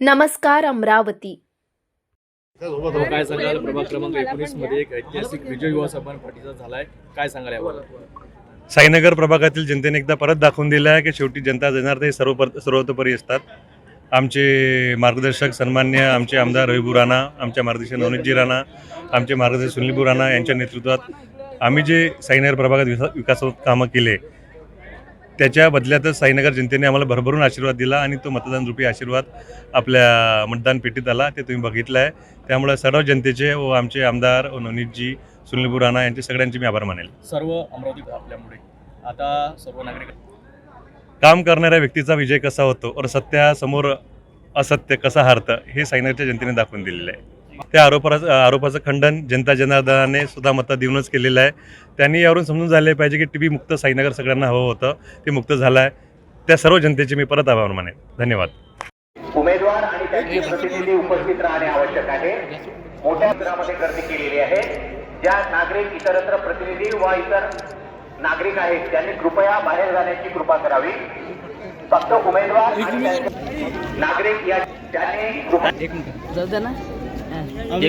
नमस्कार अमरावती. काय सांगाल? प्रभाग क्रमांक एकोणीसमध्ये एक ऐतिहासिक विजय युवा झालाय. काय सांगाल यावर? साईनगर प्रभागातील जनतेने एकदा परत दाखवून दिलं आहे की शेवटी जनता जनार्दन हे सर्व सर्वतोपरी असतात. आमचे मार्गदर्शक सन्मान्य आमचे आमदार रविबू राणा आमच्या मार्गदर्शक नवनीतजी राणा आमचे मार्गदर्शक सुनीलबू राणा यांच्या नेतृत्वात आम्ही जे साईनगर प्रभागात विकास विकास कामं केले त्याच्या बदल्यातच साईनगर जनतेने आम्हाला भरभरून आशीर्वाद दिला आणि तो मतदानरूपी आशीर्वाद आपल्या मतदान पेटीत आला ते तुम्ही बघितलं आहे त्यामुळे सर्व जनतेचे व आमचे आमदार व नवनीतजी सुनीलबू राणा यांचे सगळ्यांचे मी आभार मानेल. सर्व अमरावती आपल्यामुळे. आता सर्व नागरिक काम करणाऱ्या व्यक्तीचा विजय कसा होतो? और सत्यासमोर असत्य कसं हारतं? हे सायनरच्या जनतेने दाखवून दिलेलं आहे. त्या आरोपाचं आरोपाचं खंडन जनता जनार्दनाने सुद्धा मतं देऊनच केलेलं आहे. त्यांनी यावरून समजून झाले पाहिजे की टी व्ही मुक्त साईनगर सगळ्यांना हवं होतं. ते मुक्त झालं आहे त्या सर्व जनतेचे मी परत आभार मानेन. धन्यवाद. उमेदवार आणि त्यांचे प्रतिनिधी उपस्थित राहणे आवश्यक आहे. मोठ्या अंतरामध्ये गर्दी केलेली आहे. ज्या नागरिक इतरत्र प्रतिनिधी व इतर नागरिक आहेत त्यांनी कृपया बाहेर जाण्याची कृपा करावी. फक्त उमेदवार नागरिक या त्यांनी कृपा যে